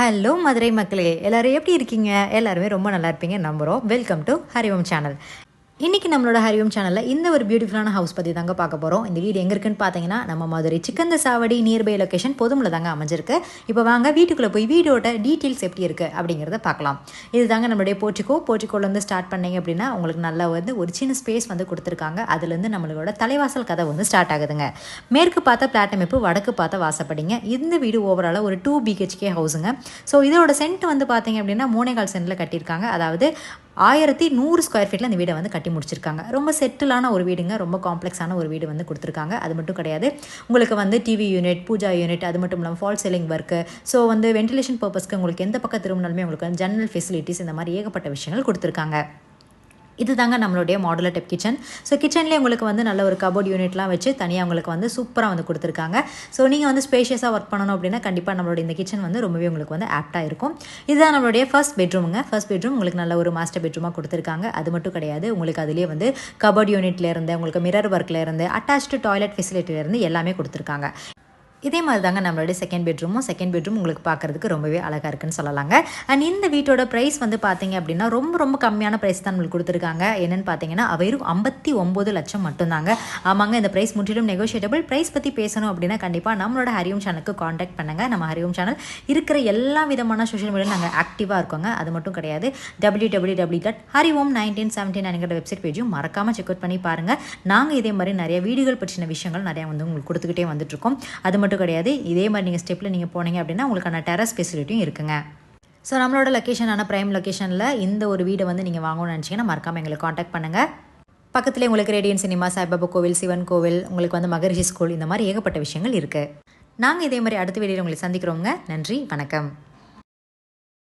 Hello Madurai மக்களே. எல்லாரும் எப்படி இருக்கீங்க? எல்லாருமே ரொம்ப நல்லா இருப்பீங்க நம்புகிறோம் வெல்கம் டு ஹரிவம் சேனல் இன்றைக்கி நம்மளோட ஹரிவம் சேனலில் இந்த ஒரு பியூட்டிஃபுல்லான ஹவுஸ் பற்றி தாங்க பார்க்க போகிறோம் இந்த வீடு எங்கே இருக்குன்னு பார்த்தீங்கன்னா நம்ம மதுரை சிக்கந்த சாவடி நியர்பை லொக்கேஷன் பொதுமில் தாங்க அமைஞ்சிருக்கு. இப்போ வாங்க வீட்டுக்குள்ளே போய் வீடோட டீட்டெயில்ஸ் எப்படி இருக்குது அப்படிங்கிறத பார்க்கலாம். இது தாங்க நம்மளுடைய போர்ட்டிக்கோ போர்ட்டிக்கோலேருந்து ஸ்டார்ட் பண்ணிங்க அப்படின்னா உங்களுக்கு நல்லா வந்து ஒரு சின்ன ஸ்பேஸ் வந்து கொடுத்துருக்காங்க. அதுலேருந்து நம்மளோட தலைவாசல் கதை வந்து ஸ்டார்ட் ஆகுதுங்க. மேற்கு பார்த்த பிளாட்டமைப்பு வடக்கு பார்த்த வாசப்படிங்க. இந்த வீடு ஓவராலாக ஒரு டூ பிஹெச்கே ஹவுஸுங்க ஸோ இதோட சென்ட் வந்து பார்த்தீங்க அப்படின்னா மூணேகால் சென்ட்டில் கட்டியிருக்காங்க. அதாவது ஆயிரத்தி நூறு ஸ்கொயர் ஃபீட்டில் இந்த வீடை வந்து கட்டி முடிச்சிருக்காங்க. ரொம்ப செட்டிலான ஒரு வீடுங்க. ரொம்ப காம்ப்ளெக்ஸான ஒரு வீடு வந்து கொடுத்துருக்காங்க. அது மட்டும் கிடையாது. உங்களுக்கு வந்து டிவி யூனிட் பூஜா யூனிட் அது மட்டும் இல்லாமல் ஃபால் சீலிங் ஒர்க்கு ஸோ வந்து வென்டிலேஷன் பர்பஸ்க்கு உங்களுக்கு எந்த பக்கம் திரும்பினாலுமே உங்களுக்கு வந்து ஜன்னல் ஃபெசிலிட்டிஸ் இந்த மாதிரி ஏகப்பட்ட விஷயங்கள் கொடுத்துருக்காங்க. இது தாங்க நம்மளுடைய மாடுலர் டெப் கிச்சன் ஸோ கிச்சன்லேயே உங்களுக்கு வந்து நல்ல ஒரு கபோர்ட் யூனிட்லாம் வச்சு தனியாக உங்களுக்கு வந்து சூப்பராக வந்து கொடுத்துருக்காங்க. ஸோ நீங்கள் வந்து ஸ்பேஷியஸாக ஒர்க் பண்ணணும் அப்படின்னா கண்டிப்பாக நம்மளோட இந்த கிச்சன் வந்து ரொம்பவே உங்களுக்கு வந்து ஆப்டாக இருக்கும். இதுதான் நம்மளுடைய ஃபர்ஸ்ட் பெட்ரூமுங்க ஃபர்ஸ்ட் பெட்ரூம் உங்களுக்கு நல்ல ஒரு மாஸ்டர் பெட்ரூமாக கொடுத்துருக்காங்க. அது மட்டும் கிடையாது. உங்களுக்கு அதுலேயே வந்து கபோர்ட் யூனிட்லேருந்து உங்களுக்கு மிரர் ஒர்க்லேருந்து அட்டாச்சு அட்டாச்டு டாய்லெட் ஃபெசிலிட்டிலேருந்து எல்லாமே கொடுத்துருக்காங்க. இதே மாதிரி தாங்க நம்மளுடைய செகண்ட் பெட்ரூமும் செகண்ட் பெட்ரூம் உங்களுக்கு பார்க்குறதுக்கு ரொம்பவே அழகாக இருக்குன்னு சொல்லலாங்க. அண்ட் இந்த வீட்டோட ப்ரைஸ் வந்து பார்த்தீங்க அப்படின்னா ரொம்ப ரொம்ப கம்மியான ப்ரைஸ் தான் நம்மளுக்கு கொடுத்துருக்காங்க. என்னென்னு பார்த்தீங்கன்னா வெறும் ஐம்பத்தி ஒம்பது லட்சம் மட்டும்தாங்க. ஆமாங்க இந்த ப்ரைஸ் முற்றிலும் நெகோஷியேட்டபிள் ப்ரைஸ் பற்றி பேசணும் அப்படின்னா கண்டிப்பாக நம்மளோட ஹரியம் சேனலுக்கு காண்டாக்ட் பண்ணுங்கள் நம்ம ஹரியம் சேனல் இருக்கிற எல்லா விதமான சோஷியல் மீடியா நாங்கள் ஆக்டிவாக இருக்கோங்க. அது மட்டும் கிடையாது. W W W dot Om nineteen seventeen என்கிற வெப்சைட் பேஜும் மறக்காமல் செக் அவுட் பண்ணி பாருங்கள் நாங்கள் இதே மாதிரி நிறைய வீடுகள் பற்றின விஷயங்கள் நிறையா வந்து உங்களுக்கு கொடுத்துக்கிட்டே வந்துட்டுருக்கோம் அது மட்டும் மட்டும் கிடையாது. இதே மாதிரி நீங்கள் ஸ்டெப்பில் நீங்கள் போனீங்க அப்படின்னா உங்களுக்கான டெரஸ் ஃபெசிலிட்டியும் இருக்குங்க. ஸோ நம்மளோட லொக்கேஷனான ப்ரைம் லொக்கேஷனில் இந்த ஒரு வீடை வந்து நீங்கள் வாங்கணும்னு நினச்சிங்கன்னா மறக்காமல் எங்களை காண்டாக்ட் பண்ணுங்கள் பக்கத்துலேயே உங்களுக்கு ரேடியன் சினிமா சாய்பாபா கோவில் சிவன் கோவில் உங்களுக்கு வந்து மகரிஷி ஸ்கூல் இந்த மாதிரி ஏகப்பட்ட விஷயங்கள் இருக்குது நாங்கள் இதே மாதிரி அடுத்த வீடியோவில் உங்களை சந்திக்கிறோங்க நன்றி வணக்கம்.